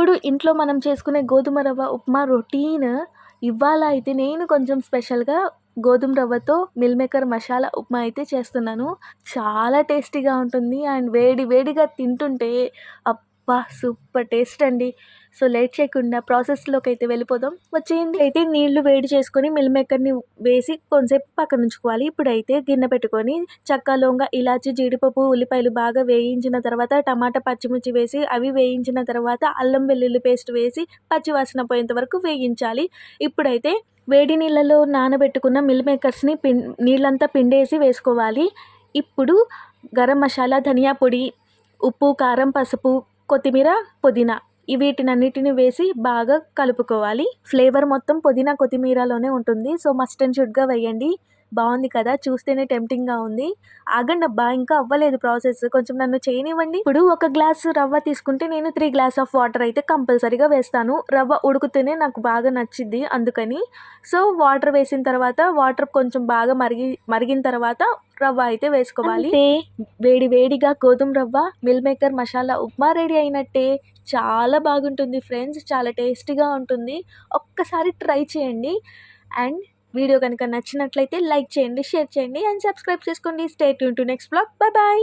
ఎప్పుడు ఇంట్లో మనం చేసుకునే గోధుమ రవ్వ ఉప్మా రొటీన్ ఇవాళ అయితే నేను కొంచెం స్పెషల్గా గోధుమ రవ్వతో మిల్ మేకర్ మసాలా ఉప్మా అయితే చేస్తున్నాను. చాలా టేస్టీగా ఉంటుంది అండ్ వేడి వేడిగా తింటుంటే అబ్బా సూపర్ టేస్ట్ అండి. సో లేట్ చేయకుండా ప్రాసెస్లోకి అయితే వెళ్ళిపోదాం. వచ్చేయండి. అయితే నీళ్ళు వేడి చేసుకొని మిల్ మేకర్ని వేసి కొంతసేపు పక్కన ఉంచుకోవాలి. ఇప్పుడైతే గిన్నె పెట్టుకొని చక్క లొంగ ఇలాచి జీడిపప్పు ఉల్లిపాయలు బాగా వేయించిన తర్వాత టమాటా పచ్చిమిర్చి వేసి అవి వేయించిన తర్వాత అల్లం వెల్లుల్లి పేస్ట్ వేసి పచ్చివాసన పోయేంత వరకు వేయించాలి. ఇప్పుడైతే వేడి నీళ్ళలో నానబెట్టుకున్న మిల్ మేకర్స్ని పిం నీళ్ళంతా పిండేసి వేసుకోవాలి. ఇప్పుడు గరం మసాలా ధనియా పొడి ఉప్పు కారం పసుపు కొత్తిమీర పుదీనా ఈ వీటినన్నిటిని వేసి బాగా కలుపుకోవాలి. ఫ్లేవర్ మొత్తం పుదీనా కొత్తిమీరలోనే ఉంటుంది. సో మస్ట్ అండ్ షుడ్గా వేయండి. బాగుంది కదా? చూస్తేనే టెంప్టింగ్గా ఉంది. ఆగండి అబ్బా ఇంకా అవ్వలేదు ప్రాసెస్. కొంచెం నన్ను చేయనివ్వండి. ఇప్పుడు ఒక గ్లాస్ రవ్వ తీసుకుంటే నేను త్రీ గ్లాస్ ఆఫ్ వాటర్ అయితే కంపల్సరీగా వేస్తాను. రవ్వ ఉడికితేనే నాకు బాగా నచ్చింది అందుకని. సో వాటర్ వేసిన తర్వాత వాటర్ కొంచెం బాగా మరిగి మరిగిన తర్వాత రవ్వ అయితే వేసుకోవాలి. వేడి వేడిగా గోధుమ రవ్వ meal maker masala upma ready అయినట్టే. చాలా బాగుంటుంది ఫ్రెండ్స్ చాలా టేస్టీగా ఉంటుంది. ఒక్కసారి ట్రై చేయండి. అండ్ వీడియో కనుక నచ్చినట్లయితే లైక్ చేయండి షేర్ చేయండి అండ్ సబ్స్క్రైబ్ చేసుకోండి. Stay tune to next blog. Bye bye.